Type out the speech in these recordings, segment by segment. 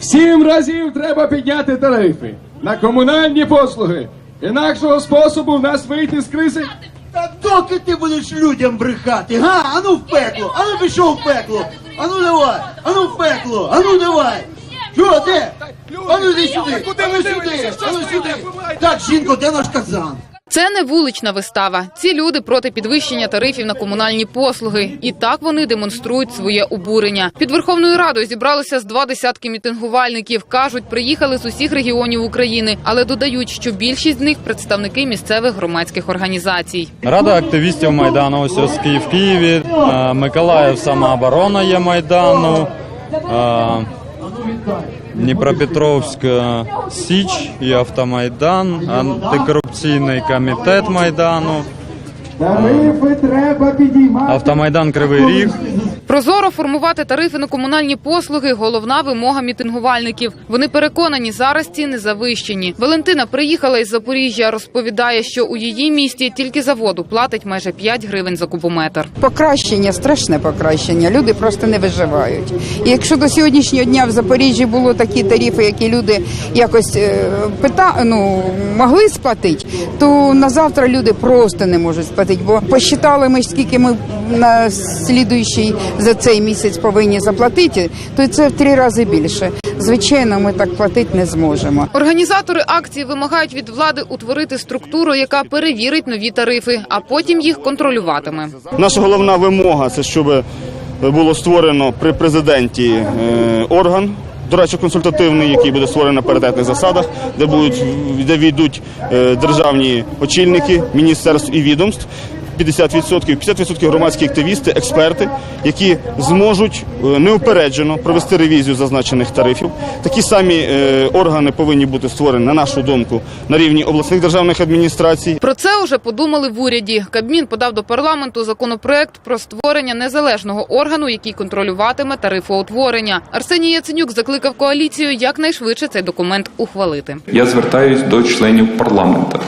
Сім разів треба підняти тарифи на комунальні послуги. Інакшого способу в нас вийти з кризи. Та доки ти будеш людям брехати? Га? Ану в пекло, ану пішов в пекло. Ану давай, ану в пекло, ану давай. Що, де? Ану йди сюди, ану сюди, ану сюди. Так, жінко, де наш казан? Це не вулична вистава. Ці люди проти підвищення тарифів на комунальні послуги. І так вони демонструють своє обурення. Під Верховною Радою зібралися з два десятки мітингувальників. кажуть, приїхали з усіх регіонів України, але додають, що більшість з них представники місцевих громадських організацій. Рада активістів Майдану ось в Києві, е, Миколаїв самооборона є Майдану, е, Дніпропетровськ е, Січ і Автомайдан, антикорупційний комітет Майдану. Автомайдан Кривий Ріг. Прозоро формувати тарифи на комунальні послуги головна вимога мітингувальників. Вони переконані, зараз ціни завищені. Валентина приїхала із Запоріжжя. Розповідає, що у її місті тільки за воду платить майже 5 гривень за кубометр. Покращення, страшне покращення. Люди просто не виживають. І якщо до сьогоднішнього дня в Запоріжжі було такі тарифи, які люди якось е, пита, ну, могли сплатити, то на завтра люди просто не можуть сплатити. Бо посчитали ми, скільки ми на слідуючий за цей місяць повинні заплатити, то це в три рази більше. Звичайно, ми так платити не зможемо. Організатори акції вимагають від влади утворити структуру, яка перевірить нові тарифи, а потім їх контролюватиме. Наша головна вимога це щоб було створено при президенті е, орган. До речі, консультативний, який буде створений на паритетних засадах, де будуть де війдуть е, державні очільники міністерств і відомств. 50%, 50% громадські активісти, експерти, які зможуть е, неупереджено провести ревізію зазначених тарифів. Такі самі е, органи повинні бути створені, на нашу думку, на рівні обласних державних адміністрацій, Про це уже подумали в уряді. Кабмін подав до парламенту законопроект про створення незалежного органу, який контролюватиме тарифоутворення. Арсеній Яценюк закликав коаліцію якнайшвидше цей документ ухвалити. Я звертаюсь до членів парламенту.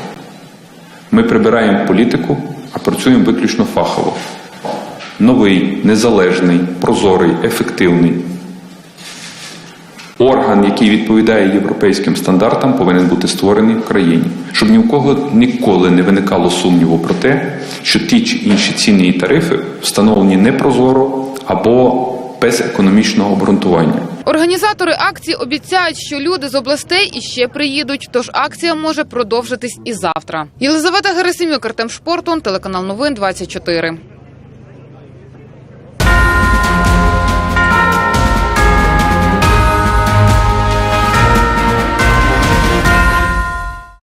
Ми прибираємо політику, працюємо виключно фахово. Новий, незалежний, прозорий, ефективний орган, який відповідає європейським стандартам, повинен бути створений в країні, щоб ні в кого ніколи не виникало сумніву про те, що ті чи інші ціни і тарифи встановлені непрозоро або без економічного обґрунтування. Організатори акції обіцяють, що люди з областей іще приїдуть, тож акція може продовжитись і завтра. Єлизавета Герасимюк, Артем Шпортун, телеканал Новин 24.